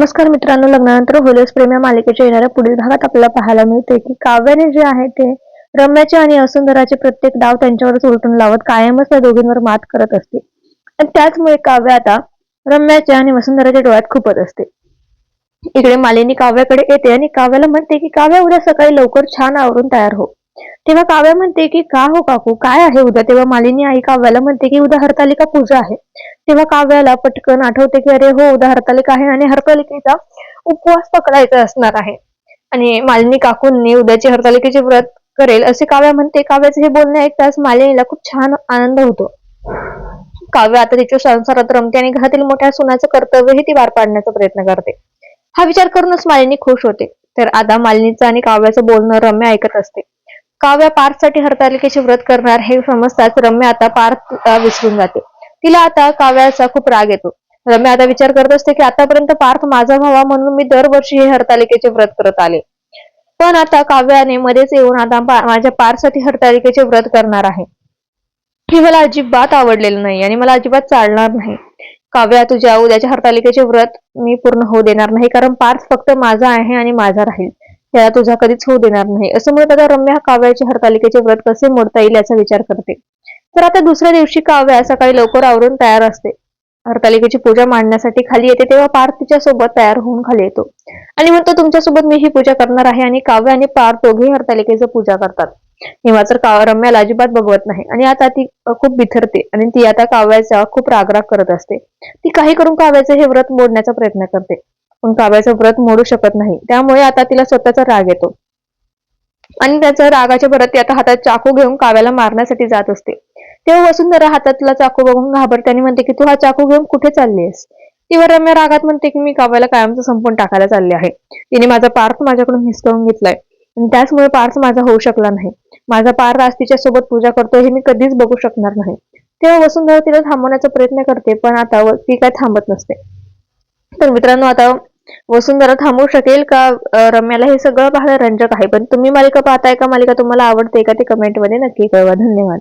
नमस्कार मित्रांनो लग्नानंतर होलेस प्रेम या मालिकेच्या येणाऱ्या पुढील भागात आपल्याला पाहायला मिळते की काव्याने जे आहे ते रम्याचे आणि असुंदराचे प्रत्येक डाव त्यांच्यावरच उलटून लावत कायमच त्या दोघींवर मात करत असते. आणि त्याचमुळे काव्य आता रम्याच्या आणि वसुंधराच्या डोळ्यात खुपत असते. इकडे मालिनी काव्याकडे येते आणि काव्याला म्हणते की काव्या उद्या सकाळी लवकर छान आवरून तयार हो. तेव्हा काव्या म्हणते की का हो काकू? काय आहे उद्या? तेव्हा मालिनी आई काव्याला म्हणते की उद्या हरतालिका पूजा आहे. तेव्हा काव्याला पटकन आठवते की अरे हो उद्या हरतालिका आहे आणि हरतालिकेचा उपवास पकडायचा असणार आहे. आणि मालिनी काकूंनी उद्याची हरतालिकेचे व्रत करेल असे काव्या म्हणते. काव्याचे हे बोलणे ऐकताच मालिनीला खूप छान आनंद होतो. काव्य आता तिच्या संसारात रमते आणि घरातील मोठ्या सुनाचं कर्तव्यही ती पार पाडण्याचा प्रयत्न करते. हा विचार करूनच मालिनी खुश होते. तर आता मालिनीचं आणि काव्याचं बोलणं रम्य ऐकत असते. काव्या पार्थसाठी हरतालिकेचे व्रत करणार हे समजताच रम्या आता पार्थ विसरून जाते. तिला आता काव्याचा खूप राग येतो. रम्या आता विचार करत असते की आतापर्यंत पार्थ माझा व्हावा म्हणून मी दरवर्षी हे हरतालिकेचे व्रत करत आले. पण आता काव्याने मध्येच येऊन आता माझ्या पारसाठी हरतालिकेचे व्रत करणार आहे. हे मला अजिबात आवडलेलं नाही आणि मला अजिबात चालणार नाही. काव्या तुझ्या उद्याच्या हरतालिकेचे व्रत मी पूर्ण होऊ देणार नाही कारण पार्थ फक्त माझा आहे आणि माझा राहील. त्याला तुझा कधीच होऊ देणार नाही. असं म्हणत आता रम्या काव्याचे हरतालिकेचे व्रत कसे मोडता येईल याचा विचार करते. तर आता दुसऱ्या दिवशी काव्या सकाळी लवकर आवरून तयार असते. हरतालिकेची पूजा मांडण्यासाठी खाली येते तेव्हा पार्थ तिच्या सोबत तयार होऊन खाली येतो. आणि म्हणतो तुमच्यासोबत मी ही पूजा करणार आहे आणि काव्य आणि पार्थ दोघेही हरतालिकेची पूजा करतात. तेव्हा तर रम्याला अजिबात बघवत नाही आणि आता ती खूप बिथरते आणि ती आता काव्याचा खूप रागराग करत असते. ती काही करून काव्याचे हे व्रत मोडण्याचा प्रयत्न करते. पण काव्याचं व्रत मोडू शकत नाही. त्यामुळे आता तिला स्वतःचा राग येतो. आणि त्याचा रागाच्या भरात ती आता हातात चाकू घेऊन काव्याला मारण्यासाठी जात असते. तेव्हा वसुंधरा हातातला चाकू बघून घाबरत्याने म्हणते की तू हा चाकू घेऊन कुठे चाललीस तेव्हा रम्या रागात म्हणते की मी काव्याला कायमचं संपून टाकायला चालले आहे. तिने माझा पार्थ माझ्याकडून हिसकावून घेतलाय. आणि त्याचमुळे पार्थ माझा होऊ शकला नाही. माझा पार्थ आज तिच्या सोबत पूजा करतो हे मी कधीच बघू शकणार नाही. तेव्हा वसुंधरा तिला थांबवण्याचा प्रयत्न करते पण आता ती काय थांबत नसते. तर मित्रांनो आता वसुंधरा थांबवू शकेल का? रम्याला हे सगळं पाहणं रंजक आहे पण तुम्ही मालिका पाहताय का? मालिका तुम्हाला आवडते का ते कमेंटमध्ये नक्की कळवा. धन्यवाद.